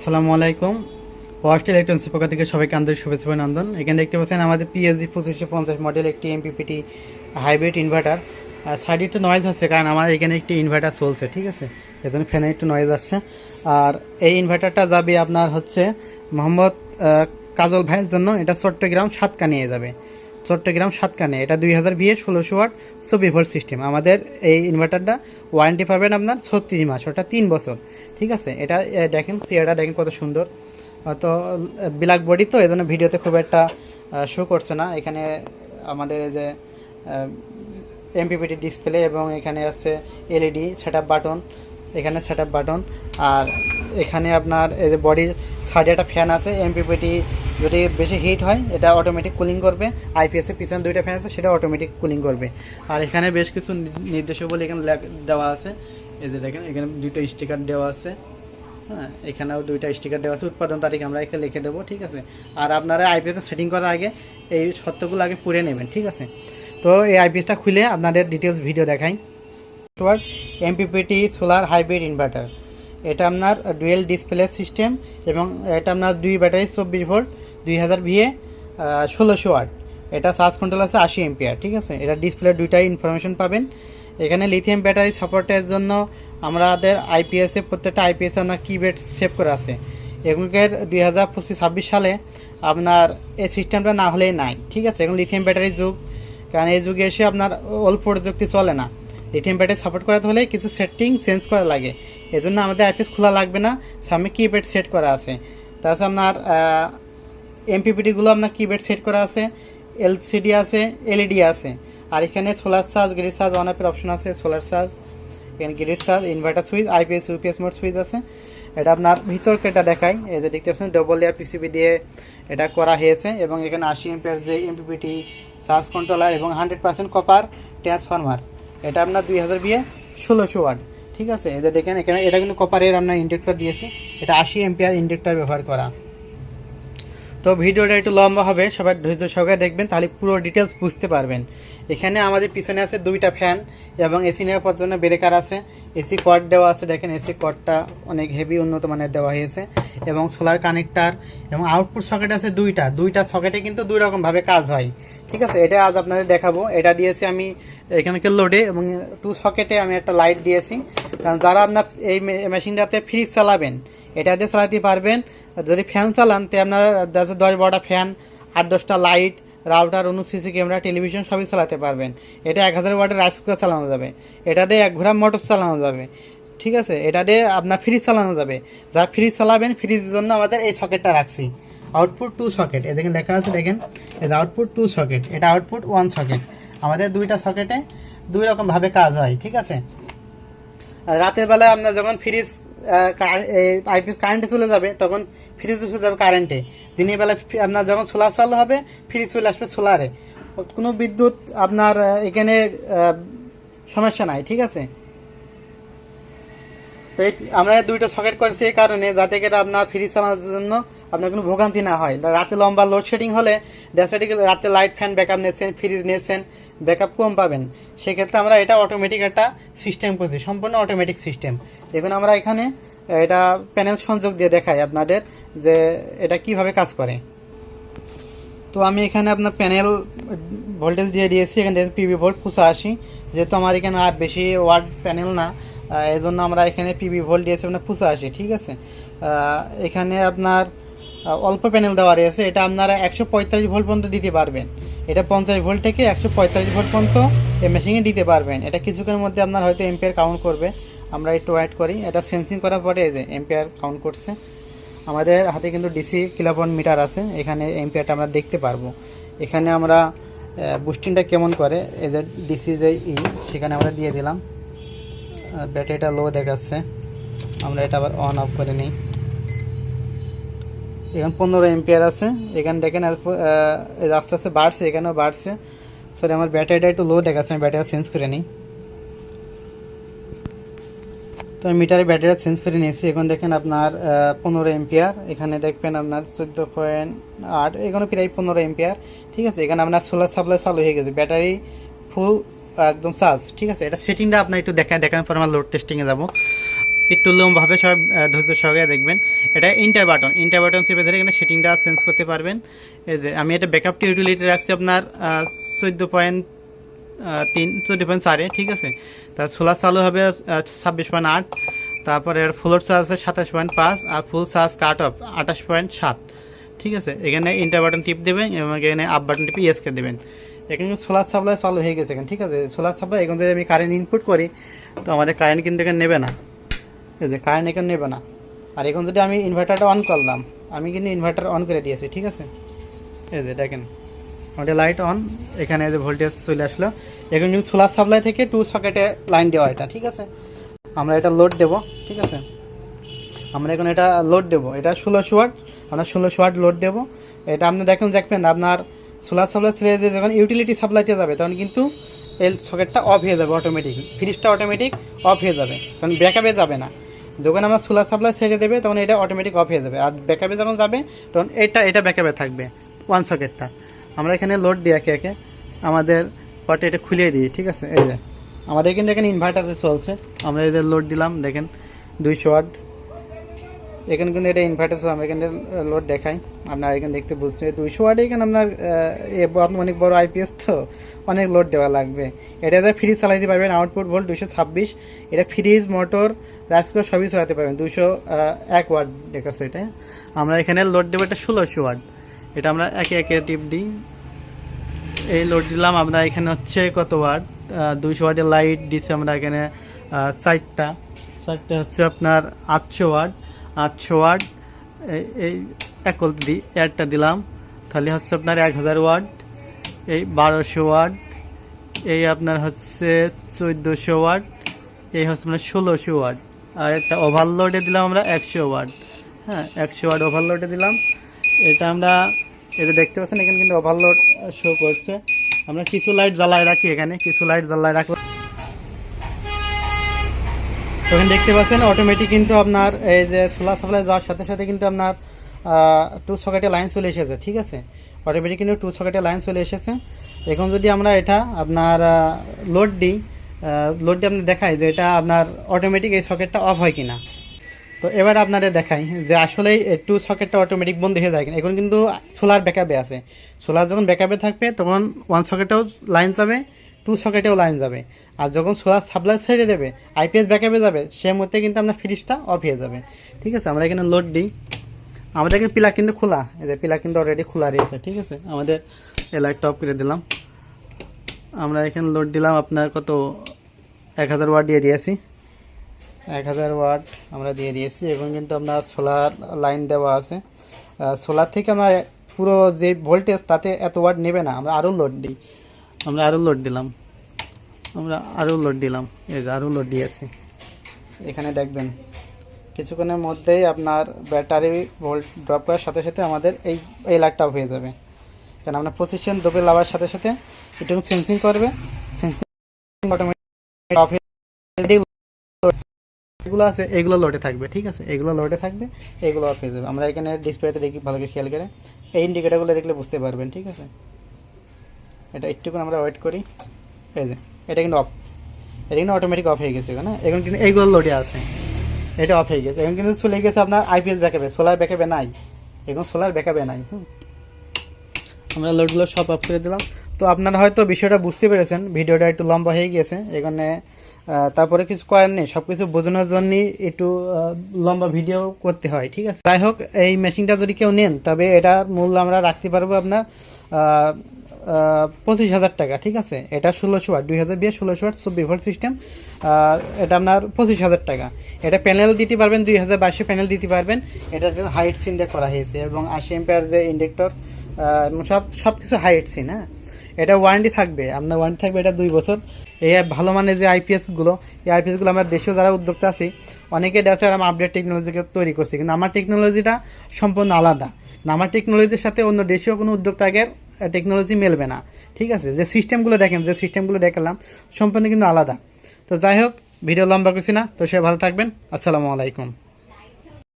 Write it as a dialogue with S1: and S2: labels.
S1: আসসালামু আলাইকুম। Waste electronics পক্ষ থেকে সবাইকে আন্তরিক শুভেচ্ছা অভিনন্দন। এখানে দেখতে পাচ্ছেন আমাদের পিএসজি পঁচিশশো পঞ্চাশ মডেল একটি এমপিপিটি হাইব্রিড ইনভার্টার সাইডে একটু নয়েজ হচ্ছে কারণ আমার এখানে একটি ইনভার্টার চলছে, ঠিক আছে? এজন্য ফ্যানে একটু নয়েজ আসছে। আর এই ইনভার্টারটা যাবে আপনার হচ্ছে মোহাম্মদ কাজল ভাইয়ের জন্য। এটা চট্টগ্রাম সাতকা নিয়ে যাবে। চট্টগ্রাম সাতকানে। এটা দুই হাজার বিয়ে ষোলোশো ওয়াট চব্বিশ ভোল্ট সিস্টেম। আমাদের এই ইনভার্টারটা ওয়ারেন্টি পাবেন আপনার ছত্রিশ মাস, ওটা তিন বছর। ঠিক আছে? এটা দেখেন চেয়ারটা দেখেন কত সুন্দর। তো ব্ল্যাক বডি তো এই জন্য ভিডিওতে খুব একটা শো করছে না। এখানে আমাদের যে এমপিপিটি ডিসপ্লে এবং এখানে আছে এলইডি সেট বাটন এখানে সেট বাটন আর এখানে আপনার এই যে বডির সাইডে একটা ফ্যান আছে এমপিপিটি যদি বেশি হিট হয়, এটা অটোমেটিক কুলিং করবে। আইপিএসের পিছনে দুইটা ফ্যান আছে, সেটা অটোমেটিক কুলিং করবে। আর এখানে বেশ কিছু নির্দেশাবলী এখানে দেওয়া আছে। এই যে দেখেন, এখানে দুইটা স্টিকার দেওয়া আছে। হ্যাঁ এখানেও দুইটা স্টিকার দেওয়া আছে। উৎপাদন তারিখ আমরা এখানে লিখে দেবো, ঠিক আছে? আর আপনারা আইপিএসটা সেটিং করার আগে এই সত্যগুলো আগে পুড়ে নেবেন, ঠিক আছে? তো এই আইপিএসটা খুলে আপনাদের ডিটেলস ভিডিও দেখাই। তোমার এমপিপিটি সোলার হাইব্রিড ইনভার্টার এটা আপনার ডুয়েল ডিসপ্লে সিস্টেম এবং এটা আপনার দুই ব্যাটারি চব্বিশ ভোল্ট দুই হাজার ভিএ ষোলোশো এটা চার্জ কন্ট্রোল আছে আশি এমপিআর ঠিক আছে? এটা ডিসপ্লে দুইটাই ইনফরমেশন পাবেন। এখানে লিথিয়াম ব্যাটারি সাপোর্টের জন্য আমাদের আইপিএসে প্রত্যেকটা আইপিএসে আপনার কিবেড সেভ করা আছে। এগুলোর দুই হাজার পঁচিশ, ছাব্বিশ সালে আপনার এই সিস্টেমটা না হলেই নাই, ঠিক আছে? এখন লিথিয়াম ব্যাটারির যুগ। কারণ এই যুগে এসে আপনার অল্প প্রযুক্তি চলে না। লিথিয়াম ব্যাটারি সাপোর্ট করাতে হলে কিছু সেটিং চেঞ্জ করা লাগে। এজন্য আমাদের আইপিএস খোলা লাগবে না। সামনে কিপ্যাড সেট করা আছে। তাছাড়া আপনার এমপিপিটিগুলো আপনার কিপ্যাড সেট করা আছে এলসিডি আছে এলইডি আছে। আর এখানে solar charge grid charge on option আছে সোলার চার্জ এখানে grid charge inverter switch IPS UPS mode switch আছে। এটা আপনার ভিতরকে এটা দেখাই, এই যে দেখতে পাচ্ছেন ডবল লেয়ার পিসিবি দিয়ে এটা করা হয়েছে এবং এখানে আশি এমপিয়ার যে এমপিপিটি চার্জ কন্ট্রোলার এবং হান্ড্রেড পার্সেন্ট কপার ট্রান্সফরমার এটা আপনার দুই হাজার বিয়ে ষোলোশো ওয়াট, ঠিক আছে? এই যে দেখেন, এখানে এটা কিন্তু কপারের আমরা ইন্ডেক্টর দিয়েছি, এটা আশি এমপিয়ার ইন্ডেক্টর ব্যবহার করা। তো ভিডিওটা একটু লম্বা হবে, সবাই ধৈর্য সহকারে দেখবেন, তাহলে পুরো ডিটেলস বুঝতে পারবেন। এখানে আমাদের পিছনে আছে দুইটা ফ্যান এবং এসি নেওয়ার জন্য ব্রেকার আছে। এসি কর্ড দেওয়া আছে, দেখেন এসি কর্ডটা অনেক হেভি উন্নত মানের দেওয়া হয়েছে। এবং সোলার কানেক্টার এবং আউটপুট সকেট আছে দুইটা। দুইটা সকেটে কিন্তু দুই রকমভাবে কাজ হয়। ঠিক আছে? এটা আজ আপনাদের দেখাবো। এটা দিয়েছি আমি এখানকার লোডে এবং টু সকেটে আমি একটা লাইট দিয়েছি। কারণ যারা আপনার এই মেশিনটাতে ফ্রিজ চালাবেন এটা দিয়ে চালাতে পারবেন। যদি ফ্যান চালান, তে আপনার দশ বারোটা ফ্যান আট দশটা লাইট রাউটার অনু সিসি ক্যামেরা টেলিভিশন সবই চালাতে পারবেন। এটা এক হাজার ওয়াটের রাইস কুকার চালানো যাবে। এটা দিয়ে এক ঘোড়া মোটর চালানো যাবে। ঠিক আছে? এটা দিয়ে আপনার ফ্রিজ চালানো যাবে। যা ফ্রিজ চালাবেন ফ্রিজের জন্য আমাদের এই সকেটটা রাখছি। আউটপুট টু সকেট এ দেখেন, লেখা আছে, দেখেন। এটা আউটপুট টু সকেট এটা আউটপুট ওয়ান সকেট আমাদের দুইটা সকেটে দুই রকমভাবে কাজ হয়। ঠিক আছে? রাতের বেলায় আপনার যখন ফ্রিজ আইপিএস কারেন্টে চলে যাবে, তখন ফ্রিজ চলে যাবে কারেন্টে দিনের বেলা আপনার যখন সোলার চালু হবে ফ্রিজ চলে আসবে সোলারে কোনো বিদ্যুৎ আপনার এখানে সমস্যা নাই, ঠিক আছে? তো আমরা দুইটা সকেট করেছি এই কারণে, যাতে করে আপনার ফ্রিজ চালানোর জন্য আপনার কোনো ভোগান্তি না হয়। রাতে লম্বা লোডশেডিং হলে ড্যাসেটিক রাতে লাইট ফ্যান ব্যাকআপ নিচ্ছেন ফ্রিজ নিচ্ছেন ব্যাকআপ কম পাবেন। সেক্ষেত্রে আমরা এটা অটোমেটিক একটা সিস্টেম করছি সম্পূর্ণ অটোমেটিক সিস্টেম দেখুন, আমরা এখানে এটা প্যানেল সংযোগ দিয়ে দেখাই আপনাদের যে এটা কীভাবে কাজ করে। তো আমি এখানে আপনার প্যানেল ভোল্টেজ দিয়ে দিয়েছি, এখানে পিবি ভোল্ট পঁচাশি যেহেতু আমার এখানে আর বেশি ওয়ার্ড প্যানেল না এই জন্য আমরা এখানে পিবি ভোল্ট দিয়েছি আপনার পঁচাশি ঠিক আছে? এখানে আপনার অল্প প্যানেল দেওয়া রয়েছে, এটা আপনারা একশো পঁয়তাল্লিশ ভোল্ট পর্যন্ত দিতে পারবেন। এটা পঞ্চাশ ভোল্ট থেকে একশো পঁয়তাল্লিশ ভোল্ট পর্যন্ত এই মেশিনে দিতে পারবেন। এটা কিছুক্ষণের মধ্যে আপনার হয়তো এম্পিয়ার কাউন্ট করবে। আমরা একটু ওয়েট করি। এটা সেন্সিং করার পরে এই যে এম্পিয়ার কাউন্ট করছে। আমাদের হাতে কিন্তু ডিসি কিলোপন মিটার আছে। এখানে এম্পিয়ারটা আমরা দেখতে পারব। এখানে আমরা বুস্টিংটা কেমন করে? এই যে ডিসি যে ই সেখানে আমরা দিয়ে দিলাম। ব্যাটারিটা লো দেখাচ্ছে। আমরা এটা আবার অন অফ করে নিই। এখানে পনেরো এম্পিয়ার আছে। এখানে দেখেন আহ, আস্তে বাড়ছে এখানেও বাড়ছে। সরি আমার ব্যাটারিটা একটু লো দেখাচ্ছে আমি ব্যাটারি চেঞ্জ করে নিই। তো আমি মিটারে ব্যাটারি চেঞ্জ করে নিয়েছি। এখন দেখেন আপনার পনেরো এম্পিয়ার এখানে দেখবেন আপনার চোদ্দ পয়েন্ট আট এখানে প্রায় পনেরো এম্পিয়ার ঠিক আছে এখানে আপনার সোলার সাপ্লাই চালু হয়ে গেছে। ব্যাটারি ফুল একদম চার্জ ঠিক আছে এটা সেটিংটা আপনার একটু দেখায় দেখানোর পর আমার লোড টেস্টিংয়ে যাব। একটু লম্বাভাবে সব ধৈর্য সহকারে দেখবেন। এটা ইন্টার বাটন ইন্টার বাটন চেপে ধরে এখানে সেটিংটা চেঞ্জ করতে পারবেন। এই যে, আমি এটা ব্যাকআপ ইউটিলিটি রাখছি আপনার চোদ্দ পয়েন্ট তিন, চোদ্দ পয়েন্ট চারে, ঠিক আছে? তার সোলার চালু হবে ছাব্বিশ পয়েন্ট আট, তারপরে ফ্লোর চার্জ আছে সাতাশ পয়েন্ট পাঁচ, আর ফুল চার্জ কাট অফ আঠাশ পয়েন্ট সাত, ঠিক আছে? এখানে ইন্টার বাটন টিপ দেবেন এবং এখানে আপ বাটন টিপে ইয়েসকে দেবেন। এখানে সোলার সাপ্লাই চালু হয়ে গেছে এখানে, ঠিক আছে? সোলার সাপ্লাই এখান থেকে আমি কারেন্ট ইনপুট করি, তো আমাদের কারেন্ট কিন্তু এখানে নেবে না। এই যে কারেন্ট এখানে নেবে না। আর এখন যদি আমি ইনভার্টারটা অন করলাম, আমি কিন্তু ইনভার্টার অন করে দিয়েছি, ঠিক আছে? এই যে দেখেন, আমাদের লাইট অন এখানে যে ভোল্টেজ চলে আসলো। এখন কিন্তু সোলার সাপ্লাই থেকে টু সকেটে লাইন দেওয়া এটা, ঠিক আছে? আমরা এটা লোড দেব, ঠিক আছে? আমরা এখন এটা লোড দেব, এটা ষোলোশো ওয়াট আমরা ষোলোশো ওয়াট লোড দেব। এটা আপনি দেখুন, দেখবেন, আপনার সোলার সাপ্লাই ছেড়ে যে যখন ইউটিলিটি সাপ্লাইতে যাবে, তখন কিন্তু এল সকেটটা অফ হয়ে যাবে অটোমেটিক ফ্রিজটা অটোমেটিক অফ হয়ে যাবে, কারণ ব্যাকআপে যাবে না। যখন আমরা সোলার সাপ্লাই ছেড়ে দেবে, তখন এটা অটোমেটিক অফ হয়ে যাবে। আর ব্যাকআপে যখন যাবে, তখন এটা এটা ব্যাকআপে থাকবে ওয়ান সকেটটা আমরা এখানে লোড দিই একে একে। আমাদের পটে এটা খুলে দিই, ঠিক আছে? এই যে, আমাদের কিন্তু এখানে ইনভার্টার চলছে। আমরা এই যে লোড দিলাম, দেখেন, দুইশো ওয়াট এখানে কিন্তু এটা ইনভার্টার আমরা এখানে লোড দেখাই। আপনার এখানে দেখতে বুঝতে দুইশো ওয়াট এখানে আপনার অনেক বড় আইপিএস তো? অনেক লোড দেওয়া লাগবে। এটাতে ফ্রিজ চালাইতে পারবেন আউটপুট ভোল্ট দুশো ছাব্বিশ। এটা ফ্রিজ মোটর রাইসকুকার সবই চালাতে পারবেন। দুশো এক ওয়াট দেখাচ্ছে এটা। আমরা এখানে লোড দেবো এটা ষোলোশো ওয়াট এটা আমরা একে একে টিপ দিই। এই লোড দিলাম, আমরা এখানে হচ্ছে কত ওয়াট দুইশো ওয়াটের লাইট দিচ্ছি আমরা এখানে চারটা। চারটা হচ্ছে আপনার আটশো ওয়াট আটশো ওয়াট এই- একল দি একটা দিলাম। তাহলে হচ্ছে আপনার এক হাজার ওয়াট এই বারোশো ওয়াট এই আপনার হচ্ছে চোদ্দোশো ওয়াট এই হচ্ছে আপনার ষোলোশো ওয়াট আর একটা ওভারলোডে দিলাম আমরা একশো ওয়াট হ্যাঁ একশো ওয়াট ওভারলোডে দিলাম। এটা আমরা এটা দেখতে পাচ্ছেন, এখানে কিন্তু ওভারলোড শো করছে। আমরা কিছু লাইট জ্বালায় রাখি এখানে, কিছু লাইট জ্বালায় রাখলাম তখন দেখতে পাচ্ছেন অটোমেটিক কিন্তু আপনার এই যে সোলার সাপ্লাই যাওয়ার সাথে সাথে কিন্তু আপনার টু সকেটে লাইন চলে এসেছে, ঠিক আছে? অটোমেটিক কিন্তু টু সকেটে লাইন চলে এসেছে। এখন যদি আমরা এটা আপনার লোড দিই লোড দিয়ে আপনি দেখাই যে এটা আপনার অটোমেটিক এই সকেটটা অফ হয় কিনা। তো এবার আপনাদের দেখাই যে আসলে টু সকেটটা অটোমেটিক বন্ধ হয়ে যায় কিনা। এখন কিন্তু সোলার ব্যাকআপে আছে। সোলার যখন ব্যাকআপে থাকবে, তখন ওয়ান সকেটেও লাইন যাবে টু সকেটেও লাইন যাবে। আর যখন সোলার সাপ্লাই ছেড়ে দেবে আইপিএস ব্যাকআপে যাবে সে মুহূর্তে কিন্তু আপনার ফ্রিজটা অফ হয়ে যাবে। ঠিক আছে? আমরা এখানে লোড দিই। আমাদের এখানে পিলা কিন্তু খোলা। এই যে পিলা কিন্তু অলরেডি খোলা রয়েছে। ঠিক আছে? আমাদের অফ করে দিলাম। আমরা এখানে লোড দিলাম আপনার কত? এক হাজার ওয়াট দিয়ে দিয়েছি। এক হাজার ওয়াট আমরা দিয়ে দিয়েছি। এবং কিন্তু আপনার সোলার লাইন দেওয়া আছে। সোলার থেকে আমরা পুরো যে ভোল্টেজ তাতে এত ওয়াট নেবে না। আমরা আরও লোড দিই। আমরা আরও লোড দিলাম। আমরা আরও লোড দিলাম। এই যে আরও লোড দিয়েছি। এখানে দেখবেন, কিছুক্ষণের মধ্যেই আপনার ব্যাটারি ভোল্ট ড্রপ করার সাথে সাথে আমাদের এই এই লাইটটা হয়ে যাবে। কারণ আপনার পজিশন ডোবে লাভার সাথে সাথে একটু সেন্সিং করবে। সেন্সিং এগুলো আছে, এগুলো লোডে থাকবে, ঠিক আছে? এগুলো লোডে থাকবে, এগুলো অফ হয়ে যাবে। আমরা এখানে ডিসপ্লেতে দেখি, ভালো করে খেয়াল করে। এই ইন্ডিকেটারগুলো দেখলে বুঝতে পারবেন, ঠিক আছে? এটা একটুখানি আমরা ওয়েট করি। এই যে, এটা কিন্তু অফ এটা কিন্তু অটোমেটিক অফ হয়ে গেছে, না? এখন কিন্তু এইগুলো লোডে আছে। এটা অফ হয়ে গেছে। এখন কিন্তু চলে গেছে আপনার আইপিএস ব্যাকআপে সোলার ব্যাকআপে নাই। এখন সোলার ব্যাকআপে নাই, হুম? আমরা লোডগুলো সব অফ করে দিলাম। তো আপনারা হয়তো বিষয়টা বুঝতে পেরেছেন, ভিডিওটা একটু লম্বা হয়ে গিয়েছে, এখানে তারপরে কিছু করার নেই সব কিছু বোঝানোর জন্য একটু লম্বা ভিডিও করতে হয়, ঠিক আছে? যাই হোক, এই মেশিনটা যদি কেউ নেন, তবে এটার মূল্য আমরা রাখতে পারব আপনার পঁচিশ হাজার টাকা, ঠিক আছে? এটা ষোলোশো আট দুই হাজার বিয়ে ষোলোশো ওয়াট, চব্বিশ ভোল্ট সিস্টেম এটা আপনার পঁচিশ হাজার টাকা। এটা প্যানেল দিতে পারবেন, দুই হাজার বাইশে প্যানেল দিতে পারবেন। এটা হাইট সিনটা করা হয়েছে এবং আশি এম্পায়ার যে ইন্ডেক্টর সব সব কিছু হাইট সিন হ্যাঁ এটা ওয়ারেন্টি থাকবে, আপনার ওয়ারেন্টি থাকবে এটা দুই বছর। এই ভালো মানের যে আইপিএসগুলো এই আইপিএসগুলো আমরা দেশেও যারা উদ্যোক্তা আছি, অনেকে দেশে আমরা আপডেট টেকনোলজিকে তৈরি করছি, কিন্তু আমার টেকনোলজিটা সম্পূর্ণ আলাদা। আমার টেকনোলজির সাথে অন্য দেশীয় কোনো উদ্যোক্তাকে টেকনোলজি মেলবে না। ঠিক আছে? যে সিস্টেমগুলো দেখেন, যে সিস্টেমগুলো দেখালাম, সম্পূর্ণ কিন্তু আলাদা। তো যাই হোক ভিডিও লম্বা করছি না, তো সে ভালো থাকবেন, আসসালামু আলাইকুম।